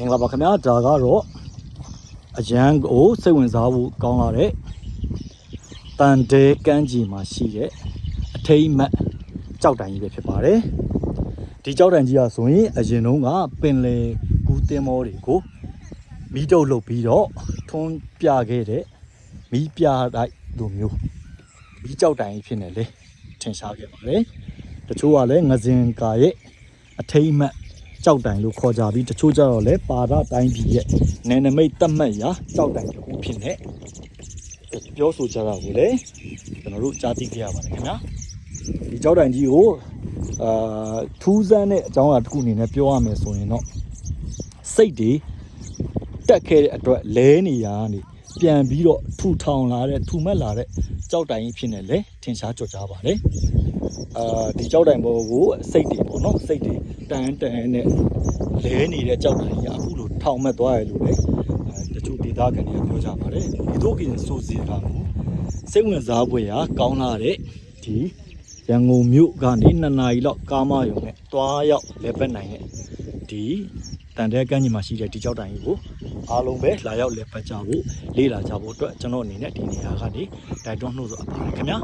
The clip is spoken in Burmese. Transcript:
မင်္ဂလာပါခင်ဗျာဒါကတော့အရန်ကိုစိတ်ဝင်စားဖို့ကောင်းလာတဲ့တန်တဲကန်းကြီးမှာရှိတဲ့အထိမ့်မတ်ကြောက်တိုင်ကြီးပဲဖြစ်ပါတယ်ဒီကြောက်တိုင်ကြီးကဆိုရင်အရင်တုန်းကပင်လယ်ကူးတင်မောတွေကိုမီးတုပ်လုပ်ပြီးတော့ထွန်းပြခဲ့တဲ့မီးပြတိုက်လိုမျိုးမီးကြောက်တိုင်ကြီးဖြစ်နေလေထင်ရှားခဲ့ပါတယ်တချို့ကလည်းငစင်ကာရဲ့အထိမ့်မတ် ကြောက်တိုင်လို့ခေါ်ကြပြီးတချို့ကြတော့လဲပါဒတိုင်းပြည်ရဲ့နယ်နိမိတ်တတ်မှတ်ရာကြောက်တိုင်တစ်ခုဖြစ်နေပြောဆိုကြတာကိုလေကျွန်တော်တို့ကြားသိခဲ့ရပါတယ်ခင်ဗျာဒီကြောက်တိုင်ကြီးကိုအာထူးဆန်းတဲ့အကြောင်းအရာတစ်ခုအနေနဲ့ပြောရမယ်ဆိုရင်တော့စိတ်တွေတက်ခဲ့တဲ့အတွက်လဲနေရကနေ ပြန်ပြီးတော့ထူထောင်လာတဲ့ထူမက်လာတဲ့ကြောက်တိုင်ကြီးဖြစ်နေလေထင်ရှားကြော်ကြပါတယ်အာဒီကြောက်တိုင်ဘောကိုစိတ်တွေပေါ့နော်စိတ်တွေတန်တန်နဲ့လဲနေတဲ့ကြောက်တိုင်ကြီးအခုလိုထောင်မက်သွားရလို့လေအဲတချို့ဒေသခံတွေကပြောကြပါတယ်ဒီတို့ကင်ဆိုစီတာကိုစိတ်ဝင်စားဖွယ်ရာကောင်းလာတဲ့ဒီရန်ကုန်မြို့ကနေ2နာရီလောက်ကားမယုံနဲ့တွားရောက်လဲပတ်နိုင်တဲ့ဒီ တန်တဲ့ကမ်းကြီးမှာရှိတဲ့ဒီကြောက်တိုင်ကြီးကိုအားလုံးပဲလာရောက်လဲပတ်ကြဖို့လေးလာကြဖို့အတွက်ကျွန်တော်အနေနဲ့ဒီနေရာကနေတိုက်တွန်းနှိုးဆော်အပ်ပါတယ်ခင်ဗျာ